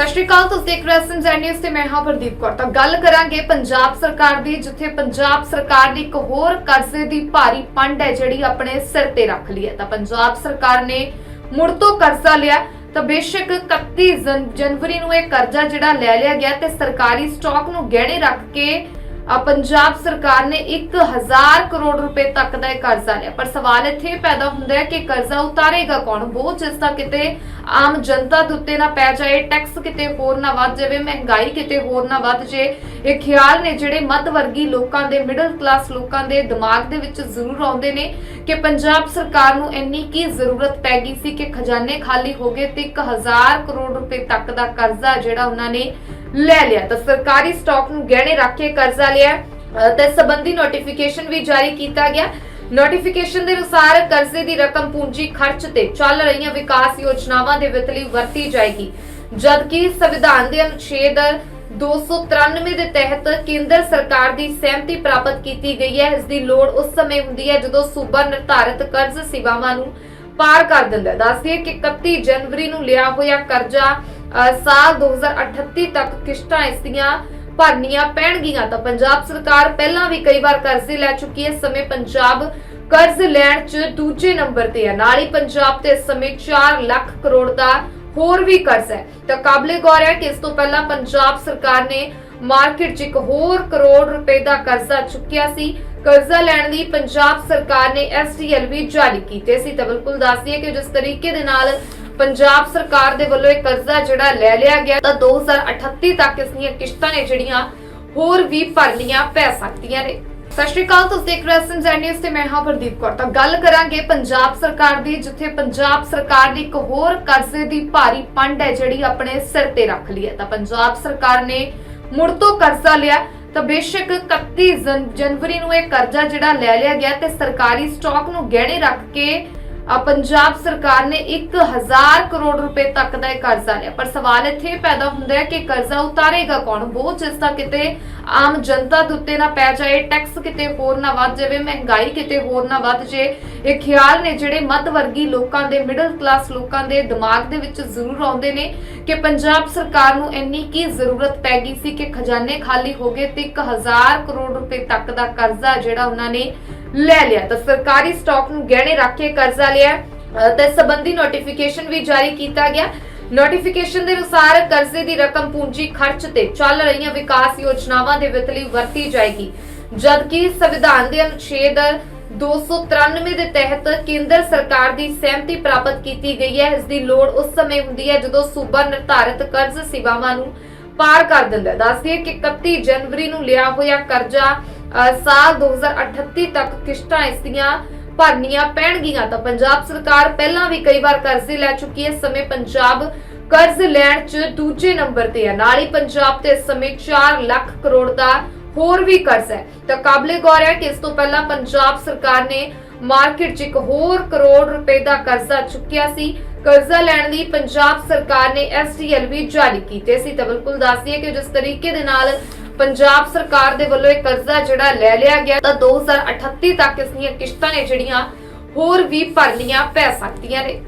ਸਤਿ ਸ਼੍ਰੀ ਅਕਾਲ, ਤੁਸੀਂ ਦੇਖ ਰਹੇ ਹੋ ਸੰਜਨ ਨਿਊਜ਼ ਤੇ ਮੈਂ ਹਾਂ ਪ੍ਰਦੀਪ ਕੌਰ। ਤਾਂ ਗੱਲ ਕਰਾਂਗੇ ਪੰਜਾਬ ਸਰਕਾਰ ਦੀ, ਜਿੱਥੇ ਪੰਜਾਬ ਸਰਕਾਰ ਨੇ ਇੱਕ ਹੋਰ ਕਰਜ਼ੇ ਦੀ ਭਾਰੀ ਪੰਡ ਹੈ, ਜਿਹੜੀ ਆਪਣੇ ਸਿਰ ਤੇ ਰੱਖ ਲਈ ਹੈ। ਤਾਂ ਪੰਜਾਬ ਸਰਕਾਰ ਨੇ ਮੁੜ ਤੋਂ ਕਰਜ਼ਾ ਲਿਆ। ਤਾਂ ਬੇਸ਼ੱਕ 31 ਜਨ- ਜਨਵਰੀ ਨੂੰ ਇਹ ਕਰਜ਼ਾ ਜਿਹੜਾ ਲੈ ਲਿਆ ਗਿਆ ਤੇ ਸਰਕਾਰੀ ਸਟਾਕ ਨੂੰ ਗਹਿਣੇ ਰੱਖ ਕੇ ਪੰਜਾਬ ਸਰਕਾਰ ਨੇ 1000 ਕਰੋੜ ਰੁਪਏ ਤੱਕ ਦਾ ਇਹ ਕਰਜ਼ਾ ਲਿਆ। ਪਰ ਸਵਾਲ ਇੱਥੇ ਪੈਦਾ ਹੁੰਦਾ ਹੈ ਕਿ ਕਰਜ਼ਾ ਉਤਾਰੇਗਾ ਕੌਣ? ਬੋਝ ਜਿਸ ਦਾ ਕਿਤੇ ਆਮ ਜਨਤਾ ਦੇ ਉੱਤੇ ਨਾ ਪੈ ਜਾਏ, ਟੈਕਸ ਕਿਤੇ ਹੋਰ ਨਾ ਵੱਧ ਜਾਵੇ, ਮਹਿੰਗਾਈ ਕਿਤੇ ਹੋਰ ਨਾ ਵੱਧ ਜੇ ਇਹ ਖਿਆਲ ਨੇ ਜਿਹੜੇ ਮੱਧ ਵਰਗੀ ਲੋਕਾਂ ਦੇ ਮਿਡਲ ਕਲਾਸ ਲੋਕਾਂ ਦੇ ਦਿਮਾਗ ਦੇ ਵਿੱਚ ਜ਼ਰੂਰ ਆਉਂਦੇ ਨੇ ਕਿ ਪੰਜਾਬ ਸਰਕਾਰ ਨੂੰ ਇੰਨੀ ਕੀ ਜ਼ਰੂਰਤ ਪੈ ਗਈ ਸੀ ਕਿ ਖਜ਼ਾਨੇ ਖਾਲੀ ਹੋ ਗਏ ਤੇ 1000 ਕਰੋੜ ਰੁਪਏ ਤੱਕ ਦਾ ਕਰਜ਼ਾ ਜਿਹੜਾ ਉਹਨਾਂ ਨੇ ਲੈ ਲਿਆ। ਤਾਂ ਸਰਕਾਰੀ ਸਟਾਕ ਨੂੰ ਗਹਿਣੇ ਰੱਖ ਕੇ ਕਰਜ਼ਾ ਲਿਆ। ਤੇ ਸੰਬੰਧੀ ਨੋਟੀਫਿਕੇਸ਼ਨ ਵੀ ਜਾਰੀ ਕੀਤਾ ਗਿਆ। ਨੋਟੀਫਿਕੇਸ਼ਨ ਦੇ ਅਨੁਸਾਰ ਕਰਜ਼ੇ ਦੀ ਰਕਮ ਪੂੰਜੀ ਖਰਚ ਤੇ ਚੱਲ ਰਹੀਆਂ ਵਿਕਾਸ ਯੋਜਨਾਵਾਂ ਦੇ ਵਿੱਤ ਲਈ ਵਰਤੀ ਜਾਏਗੀ। ਜਦਕਿ ਸੰਵਿਧਾਨ ਦੇ ਅਨੁਛੇਦ 293 ਦੇ ਤਹਿਤ ਕੇਂਦਰ ਸਰਕਾਰ ਦੀ ਸਹਿਮਤੀ ਪ੍ਰਾਪਤ ਕੀਤੀ ਗਈ ਹੈ। ਇਸ ਦੀ ਲੋੜ ਉਸ ਸਮੇਂ ਹੁੰਦੀ ਹੈ ਜਦੋਂ ਸੂਬਾ ਨਿਰਧਾਰਿਤ ਕਰਜ਼ ਸੇਵਾਵਾਂ ਨੂੰ ਪਾਰ ਕਰ ਦਿੰਦਾ ਹੈ। ਦੱਸਦੀਏ ਕਿ 31 ਜਨਵਰੀ ਨੂੰ ਲਿਆ ਹੋਇਆ ਕਰਜ਼ਾ ਸਾਲ 2038 ਤੱਕ ਕਿਸ਼ਤਾਂ ਇਸ ਦੀਆਂ ਭਰਨੀਆਂ ਪੈਣਗੀਆਂ ਤਾਂ ਪੰਜਾਬ ਸਰਕਾਰ ਪਹਿਲਾਂ ਵੀ ਕਈ ਵਾਰ ਕਰਜ਼ੇ ਲੈ ਚੁੱਕੀ ਹੈ। ਸਮੇਂ ਪੰਜਾਬ ਕਰਜ਼ ਲੈਣ 'ਚ ਦੂਜੇ ਨੰਬਰ ਤੇ ਹੈ। ਨਾਲ ਹੀ ਪੰਜਾਬ ਤੇ ਇਸ ਸਮੇਂ 4 ਲੱਖ ਕਰੋੜ ਦਾ ਹੋਰ ਵੀ ਕਰਜ਼ ਹੈ। ਤਾਂ ਕਾਬਲੇ ਗੌਰ ਹੈ ਕਿ ਇਸ ਤੋਂ ਪਹਿਲਾਂ ਪੰਜਾਬ ਸਰਕਾਰ ਨੇ ਮਾਰਕੀਟ 'ਚ ਇੱਕ ਹੋਰ ਕਰੋੜ ਰੁਪਏ ਦਾ ਕਰਜ਼ਾ ਚੁੱਕਿਆ ਸੀ। ਕਰਜ਼ਾ ਲੈਣ ਲਈ ਪੰਜਾਬ ਸਰਕਾਰ ਨੇ ਐਸਟੀਐਲ ਵੀ ਜਾਰੀ ਕੀਤੇ ਸੀ। ਤਾਂ ਬਿਲਕੁਲ ਦੱਸਦੀ ਹੈ ਕਿ ਜਿਸ ਤਰੀਕੇ ਦੇ ਨਾਲ ਪੰਜਾਬ ਸਰਕਾਰ ਦੇ ਵੱਲੋਂ ਇਹ ਕਰਜ਼ਾ ਜਿਹੜਾ ਲੈ ਲਿਆ ਗਿਆ ਤਾਂ 2038 ਤੱਕ ਇਸ ਦੀਆਂ ਕਿਸ਼ਤਾਂ ਨੇ ਜਿਹੜੀਆਂ ਹੋਰ ਵੀ ਭਰਨੀਆਂ ਪੈ ਸਕਦੀਆਂ ਨੇ। ਸਤਿ ਸ਼੍ਰੀ ਅਕਾਲ, ਤੁਸੀਂ ਦੇਖ ਰਹੇ ਹੋ ਸੰਜਨ ਤੇ ਮੈਂ ਹਾਂ ਪ੍ਰਦੀਪ ਕੌਰ। ਤਾਂ ਗੱਲ ਕਰਾਂਗੇ ਪੰਜਾਬ ਸਰਕਾਰ ਦੀ, ਜਿੱਥੇ ਪੰਜਾਬ ਸਰਕਾਰ ਨੇ ਇੱਕ ਹੋਰ ਕਰਜ਼ੇ ਦੀ ਭਾਰੀ ਪੰਡ ਹੈ ਜਿਹੜੀ ਆਪਣੇ ਸਿਰ ਤੇ ਰੱਖ ਲਈ ਹੈ। ਤਾਂ ਪੰਜਾਬ ਸਰਕਾਰ ਨੇ ਮੁੜ ਤੋਂ ਕਰਜ਼ਾ ਲਿਆ। ਤਾਂ ਬੇਸ਼ੱਕ 31 ਜਨ- ਜਨਵਰੀ ਨੂੰ ਇਹ ਕਰਜ਼ਾ ਜਿਹੜਾ ਲੈ ਲਿਆ ਗਿਆ ਤੇ ਸਰਕਾਰੀ ਸਟਾਕ ਨੂੰ ਗਹਿਣੇ ਰੱਖ ਕੇ ਪੰਜਾਬ ਸਰਕਾਰ ਨੇ 1000 ਕਰੋੜ ਰੁਪਏ ਤੱਕ ਦਾ ਇਹ ਕਰਜ਼ਾ ਲਿਆ। ਪਰ ਸਵਾਲ ਇੱਥੇ ਪੈਦਾ ਹੁੰਦਾ ਹੈ ਕਿ ਕਰਜ਼ਾ ਉਤਾਰੇਗਾ ਕੌਣ? ਬੋਝ ਜਿਸ ਦਾ ਕਿਤੇ ਆਮ ਜਨਤਾ ਦੇ ਉੱਤੇ ਨਾ ਪੈ ਜਾਏ ਟੈਕਸ ਕਿਤੇ ਹੋਰ ਨਾ ਵੱਧ ਜਾਵੇ, ਮਹਿੰਗਾਈ ਕਿਤੇ ਹੋਰ ਨਾ ਵੱਧ ਜੇ ਇਹ ਖਿਆਲ ਨੇ ਜਿਹੜੇ ਮੱਧ ਵਰਗੀ ਲੋਕਾਂ ਦੇ ਮਿਡਲ ਕਲਾਸ ਲੋਕਾਂ ਦੇ ਦਿਮਾਗ ਦੇ ਵਿੱਚ ਜ਼ਰੂਰ ਆਉਂਦੇ ਨੇ ਕਿ ਪੰਜਾਬ ਸਰਕਾਰ ਨੂੰ ਇੰਨੀ ਕੀ ਜ਼ਰੂਰਤ ਪੈ ਗਈ ਸੀ ਕਿ ਖਜ਼ਾਨੇ ਖਾਲੀ ਹੋ ਗਏ ਤੇ 1000 ਕਰੋੜ ਰੁਪਏ ਤੱਕ ਦਾ ਕਰਜ਼ਾ ਜਿਹੜਾ ਉਹਨਾਂ ਨੇ ਲੈ ਲਿਆ। ਤਾਂ ਸਰਕਾਰੀ ਸਟਾਕ ਨੂੰ ਗਹਿਣੇ ਰੱਖ ਕੇ ਕਰਜ਼ਾ ਲਿਆ। ਤੇ ਸੰਬੰਧੀ ਨੋਟੀਫਿਕੇਸ਼ਨ ਵੀ ਜਾਰੀ ਕੀਤਾ ਗਿਆ। ਨੋਟੀਫਿਕੇਸ਼ਨ ਦੇ ਅਨੁਸਾਰ ਕਰਜ਼ੇ ਦੀ ਰਕਮ ਪੂੰਜੀ ਖਰਚ ਤੇ ਚੱਲ ਰਹੀਆਂ ਵਿਕਾਸ ਯੋਜਨਾਵਾਂ ਦੇ ਵਿੱਤ ਲਈ ਵਰਤੀ ਜਾਏਗੀ। ਜਦਕਿ ਸੰਵਿਧਾਨ ਦੇ ਅਨੁਛੇਦ 293 ਦੇ ਤਹਿਤ ਕੇਂਦਰ ਸਰਕਾਰ ਦੀ ਸਹਿਮਤੀ ਪ੍ਰਾਪਤ ਕੀਤੀ ਗਈ ਹੈ। ਇਸ ਦੀ ਲੋੜ ਉਸ ਸਮੇਂ ਹੁੰਦੀ ਹੈ ਜਦੋਂ ਸੂਬਾ ਨਿਰਧਾਰਿਤ ਕਰਜ਼ ਸੇਵਾਵਾਂ ਨੂੰ ਪਾਰ ਕਰ ਦਿੰਦਾ ਹੈ। ਕਿ 31 ਜਨਵਰੀ ਨੂੰ ਲਿਆ ਹੋਇਆ ਕਰਜ਼ਾ ਸਾਲ 2038 ਤੱਕ ਕਿਸ਼ਤਾਂ ਇਸ ਦੀਆਂ ਭਰਨੀਆਂ ਪੈਣਗੀਆਂ ਤਾਂ ਪੰਜਾਬ ਸਰਕਾਰ ਪਹਿਲਾਂ ਵੀ ਕਈ ਵਾਰ ਕਰਜ਼ੇ ਲੈ ਚੁੱਕੀ ਹੈ। ਸਮੇਂ ਪੰਜਾਬ ਕਰਜ਼ ਲੈਣ 'ਚ ਦੂਜੇ ਨੰਬਰ ਤੇ ਹੈ। ਨਾਲ ਹੀ ਪੰਜਾਬ ਤੇ ਇਸ ਸਮੇਂ 4 ਲੱਖ ਕਰੋੜ ਦਾ ਹੋਰ ਵੀ ਕਰਜ਼ ਹੈ। ਤਾਂ ਕਾਬਲੇ ਗੌਰ ਹੈ ਕਿ ਇਸ ਤੋਂ ਪਹਿਲਾਂ ਪੰਜਾਬ ਸਰਕਾਰ ਨੇ ਮਾਰਕੀਟ 'ਚ ਇੱਕ ਹੋਰ ਕਰੋੜ ਰੁਪਏ ਦਾ ਕਰਜ਼ਾ ਚੁੱਕਿਆ ਸੀ। ਕਰਜ਼ਾ ਲੈਣ ਲਈ ਪੰਜਾਬ ਸਰਕਾਰ ਨੇ ਐਸਟੀਐਲ ਵੀ ਜਾਰੀ ਕੀਤੇ ਸੀ। ਤਾਂ ਬਿਲਕੁਲ ਦੱਸਦੀ ਹੈ ਕਿ ਜਿਸ ਤਰੀਕੇ ਦੇ ਨਾਲ ਪੰਜਾਬ ਸਰਕਾਰ ਦੇ ਵੱਲੋਂ ਇਹ ਕਰਜ਼ਾ ਜਿਹੜਾ ਲੈ ਲਿਆ ਗਿਆ ਤਾਂ 2038 ਤੱਕ ਇਸ ਦੀਆਂ ਕਿਸ਼ਤਾਂ ਨੇ ਜਿਹੜੀਆਂ ਹੋਰ ਵੀ ਭਰਨੀਆਂ ਪੈ ਸਕਦੀਆਂ ਨੇ।